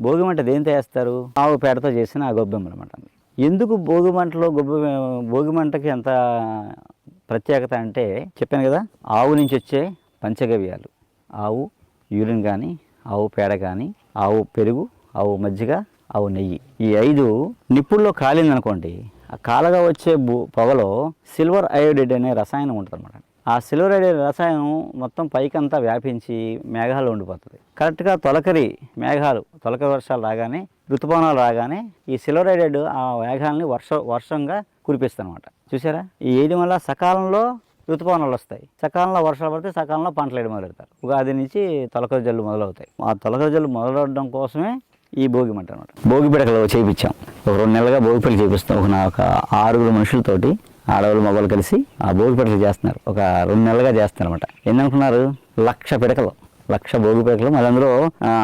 భోగి మంట దేంతో వేస్తారు? ఆవు పేడతో చేసిన ఆ గొబ్బెమ్మలు అనమాట ఎందుకు భోగి మంటలో గొబ్బ భోగి మంటకి ఎంత ప్రత్యేకత అంటే చెప్పాను కదా ఆవు నుంచి వచ్చే పంచగవ్యాలు. ఆవు యూరిన్ కానీ ఆవు పేడ కానీ ఆవు పెరుగు ఆవు మజ్జిగ ఆవు నెయ్యి. ఈ ఐదు నిప్పుల్లో కాలిందనుకోండి ఆ కాలగా వచ్చే పొగలో సిల్వర్ అయోడైడ్ అనే రసాయనం ఉంటుంది అనమాట ఆ సిల్వర్ రసాయనం మొత్తం పైకంతా వ్యాపించి మేఘాలు ఉండిపోతుంది కరెక్ట్గా తొలకరి మేఘాలు తొలకరి వర్షాలు రాగానే ఋతుపవనాలు రాగానే ఈ సిల్వర్ ఆ మేఘాలని వర్ష వర్షంగా కురిపిస్తుంది అనమాట చూసారా? ఈ ఏది వల్ల సకాలంలో ఋతుపవనాలు వస్తాయి. సకాలంలో వర్షాలు పడితే సకాలంలో పంటలు వేయడం మొదలెడతారు. ఉగాది నుంచి తొలకరి జల్లు మొదలవుతాయి. ఆ తొలకరి జల్లు మొదలవడం కోసమే ఈ భోగి మంట అనమాట భోగి పిడకలు చేయించాం ఒక రెండు నెలలుగా భోగి పిడకలు చేపిస్తాం. ఒక నా ఒక ఆరుగురు మనుషులతోటి ఆడవాళ్ళు మగవాళ్ళు కలిసి ఆ భోగి పిడకలు చేస్తున్నారు. ఒక రెండు నెలలుగా చేస్తున్నారు అనమాట ఏందనుకున్నారు? లక్ష పిడకలు. లక్ష భోగి పిడకలు. మరి అందులో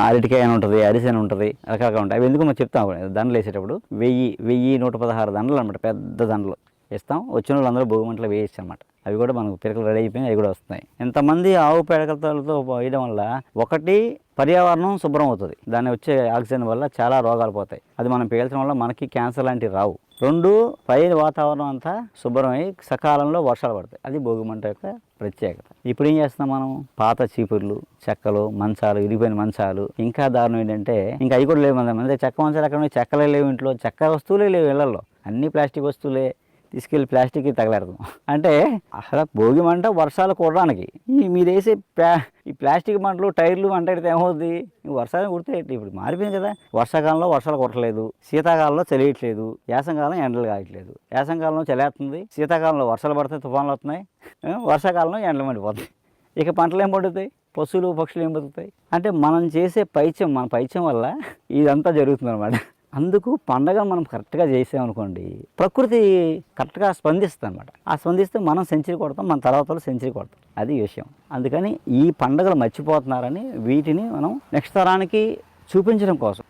అరటికాయ అని ఉంటుంది అరిసి అని ఉంటుంది రకరకాలు ఉంటాయి. అవి ఎందుకు మనం చెప్తాం దండలు వేసేటప్పుడు వెయ్యి వెయ్యి నూట పదహారు దండలు అనమాట పెద్ద దండలు ఇస్తాం వచ్చిన వాళ్ళందరూ భోగి మంటలు వేయచ్చు అనమాట అవి కూడా మనకు పిడకలు రెడీ అయిపోయి అవి కూడా వస్తున్నాయి. ఎంతమంది ఆవు పిడకలతో వేయడం వల్ల ఒకటి పర్యావరణం శుభ్రం అవుతుంది. దాని వచ్చే ఆక్సిజన్ వల్ల చాలా రోగాలు పోతాయి. అది మనం పీల్చడం వల్ల మనకి క్యాన్సర్ లాంటివి రావు. రెండు పైన వాతావరణం అంతా శుభ్రమై సకాలంలో వర్షాలు పడతాయి. అది భోగి మంట యొక్క ప్రత్యేకత. ఇప్పుడు ఏం చేస్తున్నాం మనం? పాత చీపుర్లు చెక్కలు మంచాలు ఇరిగిపోయిన మంచాలు. ఇంకా దారుణం ఏంటంటే ఇంకా అవి కూడా లేవు మన చెక్క మంచాలు ఎక్కడ చెక్కలే లేవు ఇంట్లో. చెక్క వస్తువులే లేవు ఇళ్ళలో అన్ని ప్లాస్టిక్ వస్తువులే. తీసుకెళ్ళి ప్లాస్టిక్ తగలెడతాం. అంటే అసలు భోగి మంట వర్షాలు కూడడానికి ఈ మీరు వేసే ప్లా ఈ ప్లాస్టిక్ మంటలు టైర్లు మంట పెడితే ఏమవుద్ది? వర్షాలు కుడితే ఇప్పుడు మారిపోయింది కదా. వర్షాకాలంలో వర్షాలు కొట్టలేదు. శీతాకాలంలో చలియట్లేదు. యాసంకాలం ఎండలు కాయట్లేదు. యాసంకాలంలో చలేస్తుంది శీతాకాలంలో వర్షాలు పడతాయి తుఫాన్లు వస్తున్నాయి. వర్షాకాలంలో ఎండలు మండిపోతాయి. ఇక పంటలు ఏం పండుతాయి? పశువులు పక్షులు ఏం బతుకుతాయి? అంటే మనం చేసే పైత్యం మన పైత్యం వల్ల ఇదంతా జరుగుతుంది అనమాట అందుకు పండగ మనం కరెక్ట్గా చేసామనుకోండి ప్రకృతి కరెక్ట్గా స్పందిస్తుంది అనమాట ఆ స్పందిస్తే మనం సెంచరీ కొడతాం మన తర్వాత వాళ్ళు సెంచరీ కొడతాం అది విషయం. అందుకని ఈ పండుగలు మర్చిపోతున్నారని వీటిని మనం నెక్స్ట్ తరానికి చూపించడం కోసం.